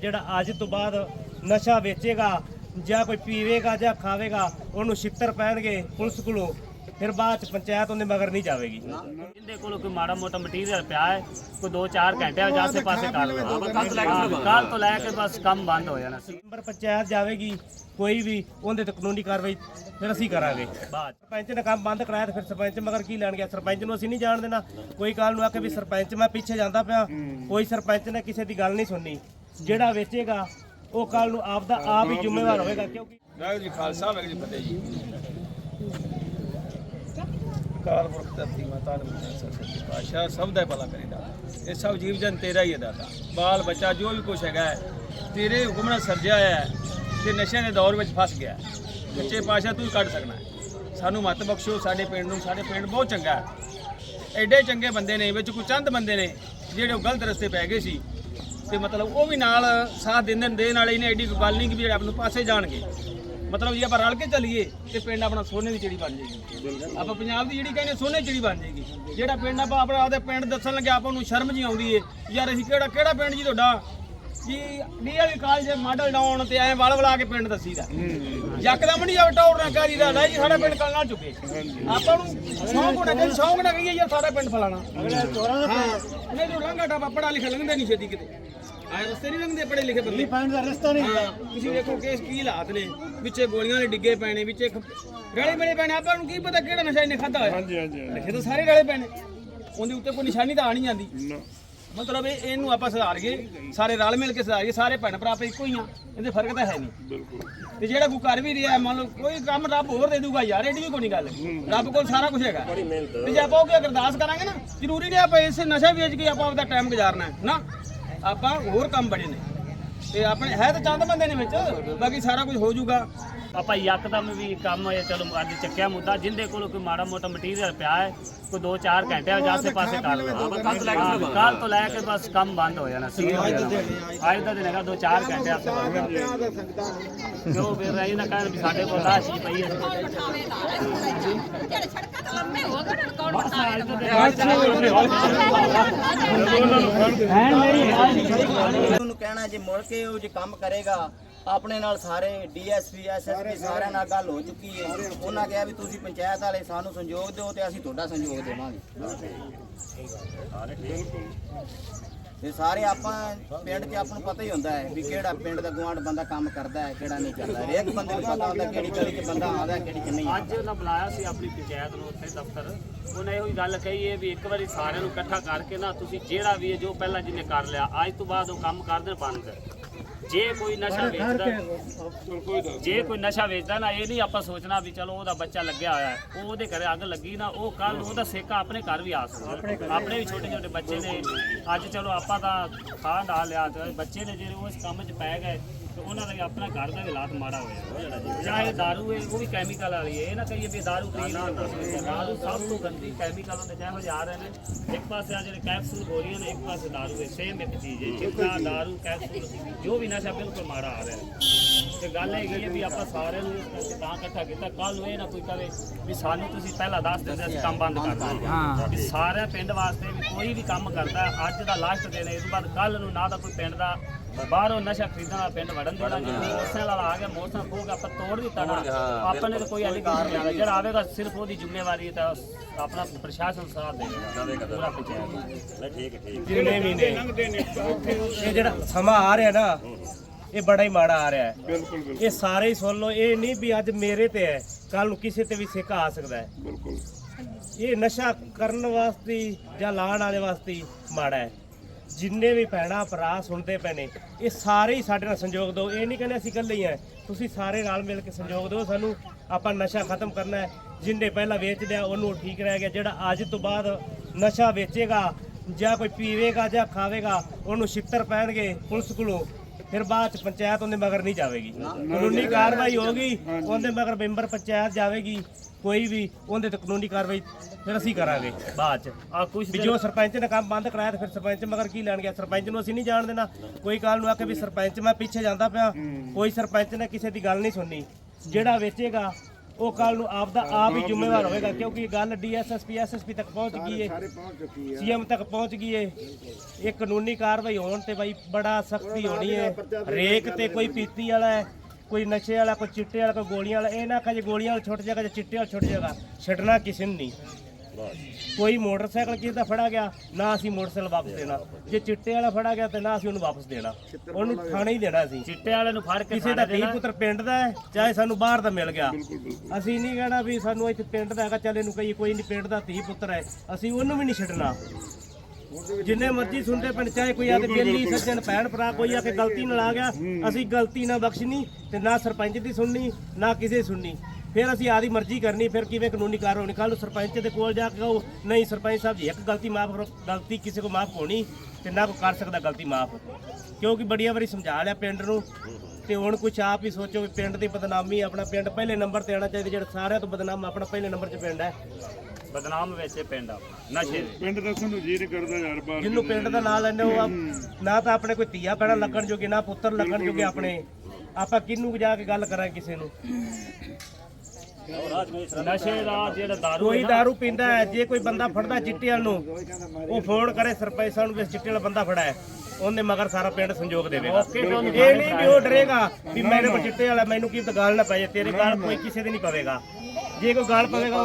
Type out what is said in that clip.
ਜਿਹੜਾ ਅੱਜ ਤੋਂ ਬਾਅਦ ਨਸ਼ਾ ਵੇਚੇਗਾ ਜਾਂ ਕੋਈ ਪੀਵੇਗਾ ਜਾਂ ਖਾਵੇਗਾ ਉਹਨੂੰ ਛਿੱਤਰ ਪੈਣਗੇ ਪੁਲਿਸ ਕੋਲੋਂ ਫਿਰ ਬਾਅਦ ਚ ਪੰਚਾਇਤ ਉਹਦੇ ਮਗਰ ਨਹੀਂ ਜਾਵੇਗੀ। ਇਹਦੇ ਕੋਲ ਕੋਈ ਮਾੜਾ ਮੋਟਾ ਮਟੀਰੀਅਲ ਪਿਆ ਹੈ ਕੋਈ 2-4 ਘੰਟੇ ਜਾਂ ਆਸੇ ਪਾਸੇ ਕਰ ਲਓ। ਕੱਲ ਤੋਂ ਲੈ ਕੇ ਬਸ। ਕੰਮ ਬੰਦ ਹੋ ਜਾਣਾ। ਸੀ ਮੈਂਬਰ ਪੰਚਾਇਤ ਜਾਵੇਗੀ ਕੋਈ ਵੀ ਉਹਦੇ ਤੇ ਕਾਨੂੰਨੀ ਕਾਰਵਾਈ ਫਿਰ ਅਸੀਂ ਕਰਾਂਗੇ। ਬਾਅਦ ਸਰਪੰਚ ਨੇ ਕੰਮ ਬੰਦ ਕਰਾਇਆ ਤੇ ਫਿਰ ਸਰਪੰਚ ਮਗਰ ਕੀ ਲੈਣ ਗਿਆ ਸਰਪੰਚ ਨੂੰ ਅਸੀਂ ਨਹੀਂ ਜਾਣ ਦੇਣਾ। ਕੋਈ ਕੱਲ ਨੂੰ ਆਕੇ ਵੀ ਸਰਪੰਚ ਮੈਂ ਪਿੱਛੇ ਜਾਂਦਾ ਪਿਆ। ਕੋਈ ਸਰਪੰਚ ਨੇ ਕਿਸੇ ਦੀ ਗੱਲ ਨਹੀਂ ਸੁਣਨੀ। ਜਿਹੜਾ ਵੇਚੇਗਾ ਉਹ ਕੱਲ ਨੂੰ ਆਪ ਦਾ ਆਪ ਹੀ ਜ਼ਿੰਮੇਵਾਰ ਹੋਵੇਗਾ ਕਿਉਂਕਿ ਵਾਹਿਗੁਰੂ ਜੀ ਖਾਲਸਾ ਵਾਹਿਗੁਰੂ ਜੀ ਫਤਿਹ ਜੀ। ਕਾਲ ਪੁਰਖ ਧਰਤੀ ਮਾਤਾ ਨੇ ਸਰਸਵਤੀ ਪਾਸ਼ਾ ਸਭ ਦਾ ਭਲਾ ਕਰੀਦਾ। ਇਹ ਸਭ ਜੀਵ ਜਨ ਤੇਰਾ ਹੀ ਹੈ ਦਾਤਾ। ਬਾਲ ਬੱਚਾ ਜੋ ਵੀ ਕੁਛ ਹੈਗਾ ਤੇਰੇ ਹੁਕਮ ਨਾਲ ਸਰਜਿਆ ਹੈ ਤੇ ਨਸ਼ਿਆਂ ਦੇ ਦੌਰ ਵਿੱਚ ਫਸ ਗਿਆ। ਸੱਚੇ ਪਾਸ਼ਾ ਤੂੰ ਕੱਢ ਸਕਣਾ। ਸਾਨੂੰ ਮਤ ਬਖਸ਼ੋ ਸਾਡੇ ਪਿੰਡ ਨੂੰ ਸਾਡੇ ਪਿੰਡ ਬਹੁਤ ਚੰਗਾ ਹੈ। ਐਡੇ ਚੰਗੇ ਬੰਦੇ ਨੇ ਵਿੱਚ ਕੋਈ ਚੰਦ ਬੰਦੇ ਨੇ ਜਿਹੜੇ ਗਲਤ ਰਸਤੇ ਪੈ ਗਏ ਸੀ। ਤੇ ਮਤਲਬ ਉਹ ਵੀ ਨਾਲ ਸਾਥ ਦਿੰਦੇ ਨੇ ਦੇਣ ਵਾਲੇ ਨੇ ਐਡੀ ਗੱਲ ਨਹੀਂ ਕਿ ਵੀ ਜਿਹੜੇ ਆਪ ਪਾਸੇ ਜਾਣਗੇ। ਮਤਲਬ ਜੇ ਆਪਾਂ ਰਲ ਕੇ ਚੱਲੀਏ ਤੇ ਪਿੰਡ ਆਪਣਾ ਸੋਨੇ ਦੀ ਚਿੜੀ ਬਣ ਜਾਏਗੀ। ਆਪਾਂ ਪੰਜਾਬ ਦੀ ਜਿਹੜੀ ਕਹਿੰਦੇ ਸੋਨੇ ਦੀ ਚਿੜੀ ਬਣ ਜਾਏਗੀ। ਜਿਹੜਾ ਪਿੰਡ ਆਪਾਂ ਆਪਣਾ ਆਪਦੇ ਪਿੰਡ ਦੱਸਣ ਲੱਗੇ ਆਪਾਂ ਨੂੰ ਸ਼ਰਮ ਜੀ ਆਉਂਦੀ ਏ, ਯਾਰ ਅਸੀਂ ਕਿਹੜਾ ਕਿਹੜਾ ਪਿੰਡ ਜੀ ਤੁਹਾਡਾ? ਜੀ ਡੀਏਵੀ ਕਾਲਜ ਮਾਡਲ ਡਾਊਨ ਤੇ ਐ ਵਲ ਵਲਾ ਕੇ ਪਿੰਡ ਦੱਸੀਦਾ। ਯਕਦਮ ਨਹੀਂ ਆ ਟੌਰ ਨਾ ਕਰੀਦਾ, ਲੈ ਜੀ ਸਾਡਾ ਪਿੰਡ ਕੱਲ ਨਾ ਚੁੱਕੇ। ਆਪਾਂ ਨੂੰ ਸ਼ੌਂਕ ਹੋਣਾ ਚਾਹੀਦਾ, ਸ਼ੌਂਕ ਨਾ ਕਹੀਏ ਯਾਰ ਸਾਡਾ ਪਿੰਡ ਫਲਾਣਾ। ਨਹੀਂ ਜੋ ਲੰਘਾ ਪੜਾ ਲਿਖ ਲੰਘਦੇ ਨਹੀਂ ਛੇਤੀ ਕਿਤੇ। ਆਏ ਰਸਤੇ ਨਹੀਂ ਲੰਘਦੇ ਪੜੇ ਲਿਖੇ ਬੰਦੇ? ਪਾਣੀ ਦਾ ਰਸਤਾ ਹਾਂ, ਤੁਸੀਂ ਦੇਖੋ ਕੇਸ ਕੀ ਹਾਲਾਤ ਨੇ। ਵਿੱਚੇ ਗੋਲੀਆਂ ਦੇ ਡਿੱਗੇ ਪੈਣੇ ਵਿੱਚੇ ਖ- ਰਲੇ ਬਣੇ ਪੈਣੇ ਆਪਾਂ ਨੂੰ ਕੀ ਪਤਾ ਕਿਹੜਾ ਨਸ਼ਾ ਇਹਨੇ ਖਾਦਾ ਹੋਇਆ? ਹਾਂਜੀ ਹਾਂਜੀ ਲਿਖੇ ਤਾਂ ਸਾਰੇ ਰਲੇ ਪੈਣੇ ਉਹਦੇ ਉੱਤੇ ਕੋਈ ਨਿਸ਼ਾਨੀ ਤਾਂ ਆ ਨਹੀਂ ਜਾਂਦੀ। ਮਤਲਬ ਇਹ ਇਹਨੂੰ ਆਪਾਂ ਸੁਧਾਰੀਏ ਸਾਰੇ ਰਲ ਮਿਲ ਕੇ ਸੁਧਾਰੀਏ ਸਾਰੇ ਭੈਣ ਭਰਾ ਆਪਾਂ ਇੱਕੋ ਹੀ ਆ। ਇਹਦੇ ਫ਼ਰਕ ਤਾਂ ਹੈ ਨਹੀਂ। ਬਿਲਕੁਲ। ਤੇ ਜਿਹੜਾ ਕੋਈ ਕਰ ਵੀ ਰਿਹਾ ਮੰਨ ਲਓ ਕੋਈ ਕੰਮ ਰੱਬ ਹੋਰ ਦੇ ਦੂਗਾ ਯਾਰ ਐਡੀ ਵੀ ਕੋਈ ਨਹੀਂ ਗੱਲ। ਰੱਬ ਕੋਲ ਸਾਰਾ ਕੁਝ ਹੈਗਾ। ਤੇ ਜੇ ਆਪਾਂ ਉਹ ਕੀ ਅਰਦਾਸ ਕਰਾਂਗੇ ਨਾ ਜ਼ਰੂਰੀ ਨਹੀਂ ਆਪਾਂ ਇਸੇ ਨਸ਼ਾ ਵੇਚ ਕੇ ਆਪਾਂ ਆਪਦਾ ਟਾਈਮ ਗੁਜ਼ਾਰਨਾ ਹੈ। ਨਾ। ਆਪਾਂ ਹੋਰ ਕੰਮ ਬੜੇ ਨੇ। ਤੇ ਆਪਣੇ ਹੈ ਤਾਂ ਚੰਦ ਬੰਦੇ ਨੇ ਵਿੱਚ, ਬਾਕੀ ਸਾਰਾ ਕੁਝ ਹੋ ਜਾਊਗਾ। ਆਪਾਂ ਯਕਦਮ ਵੀ ਕੰਮ ਹੋਇਆ ਚਲੋ ਅੱਜ ਚੱਕਿਆ ਮੁੱਦਾ ਜਿੰਦੇ ਕੋਲ ਕੋਈ ਮਾੜਾ ਮੋਟਾ ਮਟੀਰੀਅਲ ਪਿਆ ਹੈ ਕੋਈ 2-4 ਘੰਟੇ ਜਾਂ ਆਸੇ ਪਾਸੇ ਕਰ ਲਓ। ਕੱਲ ਤੋਂ ਲੈ ਕੇ ਬਸ ਕੰਮ ਬੰਦ ਹੋ ਜਾਣਾ ਸੀ ਅੱਜ ਦਾ ਦਿਨ ਹੈਗਾ 2-4 ਘੰਟੇ ਆਸੇ ਪਾਸੇ ਕਿਉਂ ਫਿਰ ਰਹੀ ਨਾ ਕਹਿਣ ਵੀ ਸਾਡੇ ਕੋਲ ਆਹ ਚੀਜ਼ ਪਈ ਹੈ। ਜਿਹੜੇ ਸੜਕਾਂ ਤੇ ਲੰਮੇ ਹੋ ਗਏ ਨੇ ਕੌਣ ਬਤਾਏ ਉਹਨੂੰ ਕਹਿਣਾ ਜੇ ਮੁੜ ਕੇ ਉਹ ਜੇ ਕੰਮ ਕਰੇਗਾ ਆਪਣੇ ਨਾਲ ਸਾਰੇ ਡੀਐਸਪੀ ਐਸਐਸਪੀ ਸਾਰਿਆਂ ਨਾਲ ਗੱਲ ਹੋ ਚੁੱਕੀ ਹੈ। ਉਹਨਾਂ ਕਿਹਾ ਵੀ ਤੁਸੀਂ ਪੰਚਾਇਤ ਵਾਲੇ ਸਾਨੂੰ ਸੰਯੋਗ ਦਿਓ ਤੇ ਅਸੀਂ ਤੁਹਾਡਾ ਸੰਯੋਗ ਦੇਵਾਂਗੇ। ਤੇ ਸਾਰੇ ਆਪਾਂ ਪਿੰਡ 'ਚ ਆਪਾਂ ਨੂੰ ਪਤਾ ਹੀ ਹੁੰਦਾ ਹੈ ਵੀ ਕਿਹੜਾ ਪਿੰਡ ਦਾ ਗੁਆਂਢ ਬੰਦਾ ਕੰਮ ਕਰਦਾ ਹੈ ਕਿਹੜਾ ਨਹੀਂ ਕਰਦਾ। ਹਰੇਕ ਬੰਦੇ ਨੂੰ ਪਤਾ ਹੁੰਦਾ ਕਿਹੜੀ ਗਲੀ 'ਚ ਬੰਦਾ ਆਉਂਦਾ ਕਿਹੜੀ 'ਚ ਨਹੀਂ ਅੱਜ ਉਹਨਾਂ ਬੁਲਾਇਆ ਸੀ ਆਪਣੀ ਪੰਚਾਇਤ ਨੂੰ ਉੱਥੇ ਦਫ਼ਤਰ। ਉਹਨੇ ਇਹੋ ਹੀ ਗੱਲ ਕਹੀ ਹੈ ਵੀ ਇੱਕ ਵਾਰੀ ਸਾਰਿਆਂ ਨੂੰ ਇਕੱਠਾ ਕਰਕੇ ਨਾ ਤੁਸੀਂ ਜਿਹੜਾ ਵੀ ਹੈ ਜੋ ਪਹਿਲਾਂ ਜਿਹਨੇ ਕਰ ਲਿਆ ਅੱਜ ਤੋਂ ਬਾਅਦ ਉਹ ਕੰਮ ਕਰ ਦੇਣ ਬੰਦ। ਜੇ ਕੋਈ ਨਸ਼ਾ ਵੇਚਦਾ ਜੇ ਕੋਈ ਨਸ਼ਾ ਵੇਚਦਾ ਨਾ ਇਹ ਨਹੀਂ ਆਪਾਂ ਸੋਚਣਾ ਵੀ ਚਲੋ ਉਹਦਾ ਬੱਚਾ ਲੱਗਿਆ ਹੋਇਆ ਹੈ ਉਹ ਉਹਦੇ ਘਰੇ ਅੱਗ ਲੱਗੀ ਨਾ ਉਹ ਕੱਲ ਉਹਦਾ ਸੇਕਾ ਆਪਣੇ ਘਰ ਵੀ ਆ ਸਕਦਾ। ਆਪਣੇ ਵੀ ਛੋਟੇ ਛੋਟੇ ਬੱਚੇ ਨੇ। ਅੱਜ ਚਲੋ ਆਪਾਂ ਤਾਂ ਖਾਂ ਡਾਲ ਲਿਆ ਬੱਚੇ ਨੇ ਜਿਹੜੇ ਉਸ ਕੰਮ 'ਚ ਪੈ ਗਏ ਤੇ ਉਹਨਾਂ ਦਾ ਵੀ ਆਪਣਾ ਘਰ ਦਾ ਹਾਲਾਤ ਮਾੜਾ ਹੋਇਆ। ਚਾਹੇ ਦਾਰੂ ਹੈ ਉਹ ਵੀ ਕੈਮੀਕਲ ਵਾਲੀ ਹੈ। ਇਹ ਨਾ ਕਹੀਏ ਵੀ ਦਾਰੂ ਪੀ ਦਾਰੂ ਸਭ ਤੋਂ ਗੰਦੀ ਕੈਮੀਕਲ ਹੁੰਦੇ ਜਿਹੋ ਜਿਹੇ ਆ ਰਹੇ ਨੇ। ਇੱਕ ਪਾਸੇ ਆ ਜਿਹੜੇ ਕੈਪਸੂਲ ਗੋਲੀਆਂ ਨੇ ਇੱਕ ਪਾਸੇ ਦਾਰੂ ਹੈ ਸੇਮ ਇੱਕ ਚੀਜ਼ ਹੈ। ਚਿੱਟਾ ਦਾਰੂ ਕੈਪਸੂਲ ਜੋ ਵੀ ਨਸ਼ਾ ਬਿਲਕੁਲ ਮਾੜਾ ਆ ਰਿਹਾ ਹੈ। ਤੇ ਗੱਲ ਹੈਗੀ ਹੈ ਵੀ ਆਪਾਂ ਸਾਰਿਆਂ ਨੂੰ ਇਸ ਕਰਕੇ ਤਾਂ ਇਕੱਠਾ ਕੀਤਾ। ਕੱਲ ਨੂੰ ਇਹ ਨਾ ਕੋਈ ਕਵੇ ਵੀ ਸਾਨੂੰ ਤੁਸੀਂ ਪਹਿਲਾਂ ਦੱਸ ਦਿੰਦੇ ਅਸੀਂ ਕੰਮ ਬੰਦ ਕਰ ਦਾਂਗੇ ਵੀ ਸਾਰੇ ਪਿੰਡ ਵਾਸਤੇ ਵੀ ਕੋਈ ਵੀ ਕੰਮ ਕਰਦਾ ਅੱਜ ਦਾ ਲਾਸਟ ਦਿਨ ਹੈ ਇਸ ਤੋਂ ਬਾਅਦ ਕੱਲ ਨੂੰ ਨਾ ਤਾਂ ਕੋਈ ਪਿੰਡ ਦਾ ਬਾਹਰੋਂ ਨਸ਼ਾ ਖਰੀਦਣ ਵਾਲਾ ਪਿੰਡ ਵੜਨ ਦੇਣਾ ਜੇ ਮੋਟਰਸਾਈਕਲ ਵਾਲਾ ਆ ਗਿਆ ਮੋਟਰਸਾਈਕਲ ਖੋਹ ਕੇ ਆਪਾਂ ਤੋੜ ਦਿੱਤਾ ਨਾ ਆਪਾਂ ਨੇ ਤਾਂ ਕੋਈ ਐਲੀਗੇਸ਼ਨ ਨਹੀਂ ਆਇਆ ਜਿਹੜਾ ਆਵੇਗਾ ਸਿਰਫ ਉਹਦੀ ਜ਼ਿੰਮੇਵਾਰੀ ਹੈ ਤਾਂ ਆਪਣਾ ਪ੍ਰਸ਼ਾਸਨ ਸਾਥ ਦੇਵੇਗਾ ਪੂਰਾ ਪੰਚਾਇਤ। ਜਿੰਨੇ ਵੀ ਨੇ। ਇਹ ਜਿਹੜਾ ਸਮਾਂ ਆ ਰਿਹਾ ਨਾ ਇਹ ਬੜਾ ਹੀ ਮਾੜਾ ਆ ਰਿਹਾ ਹੈ। ਬਿਲਕੁਲ ਬਿਲਕੁਲ। ਇਹ ਸਾਰੇ ਹੀ ਸੁਣ ਲਓ ਇਹ ਨਹੀਂ ਵੀ ਅੱਜ ਮੇਰੇ ਤੇ ਹੈ ਕੱਲ ਨੂੰ ਕਿਸੇ ਤੇ ਵੀ ਸਿੱਕਾ ਆ ਸਕਦਾ ਹੈ। ਬਿਲਕੁਲ। ਇਹ ਨਸ਼ਾ ਕਰਨ ਵਾਸਤੇ ਜਾਂ ਲਾਣ ਵਾਲੇ ਵਾਸਤੇ ਮਾੜਾ ਹੈ। ਜਿੰਨੇ ਵੀ ਭੈਣਾਂ ਭਰਾ ਸੁਣਦੇ ਪਏ ਨੇ ਇਹ ਸਾਰੇ ਹੀ ਸਾਡੇ ਨਾਲ ਸੰਯੋਗ ਦਿਓ। ਇਹ ਨਹੀਂ ਕਹਿੰਦੇ ਅਸੀਂ ਇਕੱਲੇ ਹੀ ਆ ਤੁਸੀਂ ਸਾਰੇ ਨਾਲ ਮਿਲ ਕੇ ਸੰਯੋਗ ਦਿਓ। ਸਾਨੂੰ ਆਪਾਂ ਨਸ਼ਾ ਖਤਮ ਕਰਨਾ ਹੈ। ਜਿੰਨੇ ਪਹਿਲਾਂ ਵੇਚ ਲਿਆ ਉਹਨੂੰ ਠੀਕ ਰਹਿ ਗਿਆ। ਜਿਹੜਾ ਅੱਜ ਤੋਂ ਬਾਅਦ ਨਸ਼ਾ ਵੇਚੇਗਾ ਜਾਂ ਕੋਈ ਪੀਵੇਗਾ ਜਾਂ ਖਾਵੇਗਾ ਉਹਨੂੰ ਛਿੱਤਰ ਪੈਣਗੇ ਪੁਲਿਸ ਕੋਲੋਂ। ਫਿਰ ਬਾਅਦ ਚ ਪੰਚਾਇਤ ਉਹਦੇ ਮਗਰ ਨਹੀਂ ਜਾਵੇਗੀ। ਕਾਨੂੰਨੀ ਕਾਰਵਾਈ ਹੋਗੀ ਉਹਦੇ ਮਗਰ ਮੈਂਬਰ ਪੰਚਾਇਤ ਜਾਵੇਗੀ ਕੋਈ ਵੀ ਉਹਦੇ ਤੇ ਕਾਨੂੰਨੀ ਕਾਰਵਾਈ ਫਿਰ ਅਸੀਂ ਕਰਾਂਗੇ ਬਾਅਦ ਚ। ਆ ਕੁਝ ਵੀ ਜੋ ਸਰਪੰਚ ਨੇ ਕੰਮ ਬੰਦ ਕਰਾਇਆ ਤੇ ਫਿਰ ਸਰਪੰਚ ਮਗਰ ਕੀ ਲੈਣ ਗਿਆ ਸਰਪੰਚ ਨੂੰ ਅਸੀਂ ਨਹੀਂ ਜਾਣ ਦੇਣਾ। ਕੋਈ ਕਾਲ ਨੂੰ ਆਕੇ ਵੀ ਸਰਪੰਚ ਮੈਂ ਪਿੱਛੇ ਜਾਂਦਾ ਪਿਆ। ਕੋਈ ਸਰਪੰਚ ਨੇ ਕਿਸੇ ਦੀ ਗੱਲ ਨਹੀਂ ਸੁਣਨੀ। ਜਿਹੜਾ ਵੇਚੇਗਾ ਉਹ ਕੱਲ ਨੂੰ ਆਪ ਦਾ ਆਪ ਹੀ ਜ਼ਿੰਮੇਵਾਰ ਹੋਵੇਗਾ ਕਿਉਂਕਿ ਗੱਲ ਡੀਐਸਐਸਪੀ ਐਸਐਸਪੀ ਤੱਕ ਪਹੁੰਚ ਗਈ ਏ। ਸੀਐਮ ਤੱਕ ਪਹੁੰਚ ਗਈ ਏ। ਇਹ ਕਾਨੂੰਨੀ ਕਾਰਵਾਈ ਹੋਣ ਤੇ ਬਾਈ ਬੜਾ ਸਖਤੀ ਹੋਣੀ ਏ। ਹਰੇਕ ਤੇ ਕੋਈ ਪੀਤੀ ਵਾਲਾ ਹੈ ਕੋਈ ਨਸ਼ੇ ਵਾਲਾ ਕੋਈ ਚਿੱਟੇ ਵਾਲਾ ਕੋਈ ਗੋਲੀਆਂ ਵਾਲਾ ਇਹ ਨਾ ਕਹੇ ਗੋਲੀਆਂ ਵਾਲਾ ਛੁੱਟ ਜਾਏਗਾ ਜਾਂ ਚਿੱਟੇ ਵਾਲਾ ਛੁੱਟ ਜਾਏਗਾ ਛੱਡਣਾ ਕਿਸੇ ਨੂੰ ਨਹੀਂ। ਕੋਈ ਮੋਟਰਸਾਈਕਲ ਕਿਸੇ ਦਾ ਫੜਾ ਗਿਆ ਨਾ ਅਸੀਂ ਮੋਟਰਸਾਈਕਲ ਵਾਪਸ ਦੇਣਾ। ਜੇ ਚਿੱਟੇ ਵਾਲਾ ਫੜਾ ਗਿਆ ਤੇ ਨਾ ਅਸੀਂ ਉਹਨੂੰ ਵਾਪਸ ਦੇਣਾ। ਉਹਨੂੰ ਥਾਣੇ ਹੀ ਦੇਣਾ ਅਸੀਂ। ਚਿੱਟੇ ਵਾਲੇ ਨੂੰ ਫੜ ਕੇ ਕਿਸੇ ਦਾ ਧੀ ਪੁੱਤਰ ਪਿੰਡ ਦਾ ਹੈ ਚਾਹੇ ਸਾਨੂੰ ਬਾਹਰ ਦਾ ਮਿਲ ਗਿਆ। ਅਸੀਂ ਨਹੀਂ ਕਹਿਣਾ ਵੀ ਸਾਨੂੰ ਇੱਥੇ ਪਿੰਡ ਦਾ ਹੈਗਾ ਚੱਲ ਇਹਨੂੰ ਕਹੀਏ ਕੋਈ ਨਹੀਂ ਪਿੰਡ ਦਾ ਧੀ ਪੁੱਤਰ ਹੈ। ਅਸੀਂ ਉਹਨੂੰ ਵੀ ਨਹੀਂ ਛੱਡਣਾ। ਜਿੰਨੇ ਮਰਜ਼ੀ ਸੁਣਦੇ ਪਿੰਡ ਚਾਹੇ ਕੋਈ ਆਦੇ ਬੇਲੀ ਸੱਜਣ ਭੈਣ ਭਰਾ ਕੋਈ ਆ ਕੇ ਗਲਤੀ ਨਾਲ ਆ ਗਿਆ ਅਸੀਂ ਗਲਤੀ ਨਾ ਬਖਸ਼ਣੀ ਤੇ ਨਾ ਸਰਪੰਚ ਦੀ ਸੁਣਨੀ ਨਾ ਕਿਸੇ ਸੁਣਨੀ। ਫਿਰ ਅਸੀਂ ਆਦੀ ਮਰਜ਼ੀ ਕਰਨੀ ਫਿਰ ਕਿਵੇਂ ਕਾਨੂੰਨੀ ਕਾਰਵਾਈ ਹੋਣੀ? ਕੱਲ ਸਰਪੰਚ ਦੇ ਕੋਲ ਜਾ ਕੇ ਕਹੋ ਨਹੀਂ ਸਰਪੰਚ ਸਾਹਿਬ ਜੀ ਇੱਕ ਗਲਤੀ ਮਾਫ ਕਰੋ ਗਲਤੀ ਕਿਸੇ ਕੋ ਮਾਫ ਹੋਣੀ ਤੇ ਨਾ ਕੋ ਕਰ ਸਕਦਾ ਗਲਤੀ ਮਾਫ। ਕਿਉਂਕਿ ਬੜੀਆਂ ਵਾਰੀ ਸਮਝਾ ਲਿਆ ਪਿੰਡ ਨੂੰ ਤੇ ਹੁਣ ਕੁਛ ਆਪ ਹੀ ਸੋਚੋ ਵੀ ਪਿੰਡ ਦੀ ਬਦਨਾਮੀ ਆਪਣਾ ਪਿੰਡ ਪਹਿਲੇ ਨੰਬਰ ਤੇ ਆਣਾ ਚਾਹੀਦਾ ਜਿਹੜਾ ਸਾਰਿਆਂ ਤੋਂ ਬਦਨਾਮ ਆਪਣਾ ਪਹਿਲੇ ਨੰਬਰ 'ਚ ਪਿੰਡ ਹੈ। ਬਦਨਾਮ ਵਿੱਚ ਇਹ ਪਿੰਡ ਆ ਨਸ਼ੇ ਦੇ। ਪਿੰਡ ਦੱਸਣ ਨੂੰ ਜੀ ਨਹੀਂ ਕਰਦਾ ਯਾਰ ਬਾਹਰ ਜਿਹਨੂੰ ਪਿੰਡ ਦਾ ਨਾਂ ਲੈਂਦੇ ਉਹ ਨਾ ਤਾਂ ਆਪਣੇ ਕੋਈ ਧੀਆ ਪੈਣਾ ਲੱਗਣ ਜੋਗੇ ਨਾ ਪੁੱਤਰ ਲੱਗਣ ਜੋਗੇ ਆਪਣੇ। ਆਪਾਂ ਕਿਹਨੂੰ ਜਾ ਕੇ ਗੱਲ ਕਰਾਂ ਕਿਸੇ ਨੂੰ? ਨਸ਼ੇ ਦਾ ਜਿਹੜਾ ਦਾਰੂ ਕੋਈ दारू ਪੀਂਦਾ ਹੈ ਜੇ ਕੋਈ ਬੰਦਾ ਫੜਦਾ ਚਿੱਟੇ ਵਾਲ ਨੂੰ ਉਹ ਫੋਨ ਕਰੇ ਸਰਪੰਚ ਸਾਹਿਬ ਨੂੰ ਵੀ ਇਸ ਚਿੱਟੇ ਵਾਲਾ ਬੰਦਾ ਫੜਾ ਹੈ। ਉਹਨੇ ਮਗਰ ਸਾਰਾ ਪਿੰਡ ਸੰਯੋਗ ਦੇਵੇਗਾ। ਇਹ ਨਹੀਂ ਵੀ ਉਹ ਡਰੇਗਾ ਵੀ ਮੇਰੇ ਕੋਲ ਚਿੱਟੇ ਵਾਲਾ ਮੈਨੂੰ ਕੀ ਤਾਂ ਗਾਲ ਨਾ ਪਏ ਤੇਰੇ ਗਾਲ ਕੋਈ ਕਿਸੇ ਦੇ ਨਹੀਂ ਪਵੇਗਾ। ਜੇ ਕੋਈ ਗਾਲ ਪਵੇਗਾ